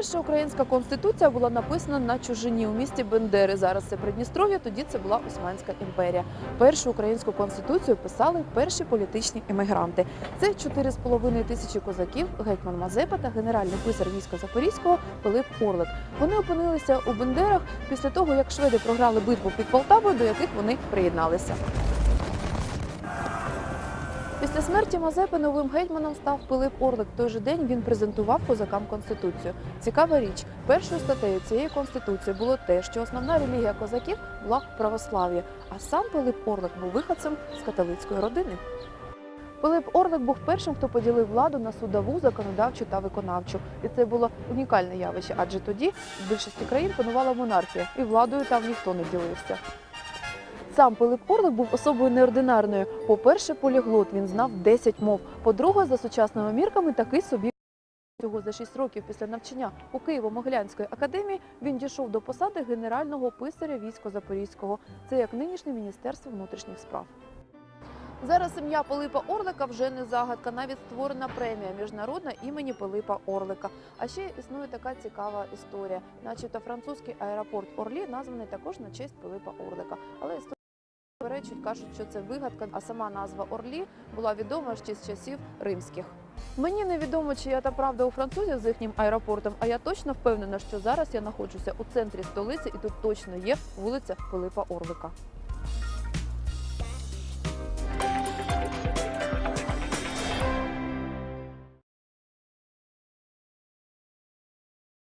Перша українська конституція була написана на чужині у місті Бендери. Зараз це Придністров'я, тоді це була Османська імперія. Першу українську конституцію писали перші політичні емігранти. Це 4,5 тисячі козаків, гетьман Мазепа та генеральний писар війська Запорізького Пилип Орлик. Вони опинилися у Бендерах після того, як шведи програли битву під Полтавою, до яких вони приєдналися. Після смерті Мазепи новим гетьманом став Пилип Орлик. Той же день він презентував козакам конституцію. Цікава річ, першою статтею цієї конституції було те, що основна релігія козаків була православ'я, а сам Пилип Орлик був виходцем з католицької родини. Пилип Орлик був першим, хто поділив владу на судову, законодавчу та виконавчу. І це було унікальне явище, адже тоді в більшості країн панувала монархія, і владою там ніхто не ділився. Сам Пилип Орлик був особою неординарною. По-перше, поліглот він знав 10 мов. По-друге, за сучасними мірками такий собі. Всього за 6 років після навчання у Києво-Могилянської академії він дійшов до посади генерального писаря війська Запорізького. Це як нинішнє Міністерство внутрішніх справ. Зараз ім'я Пилипа Орлика вже не загадка. Навіть створена премія міжнародна імені Пилипа Орлика. А ще існує така цікава історія, начебто французький аеропорт Орлі названий також на честь Пилипа Орлика. Але Перечуть кажуть, що це вигадка, а сама назва Орлі була відома ще з часів римських. Мені невідомо, чи я та правда у французів з їхнім аеропортом, а я точно впевнена, що зараз я знаходжуся у центрі столиці, і тут точно є вулиця Пилипа Орлика.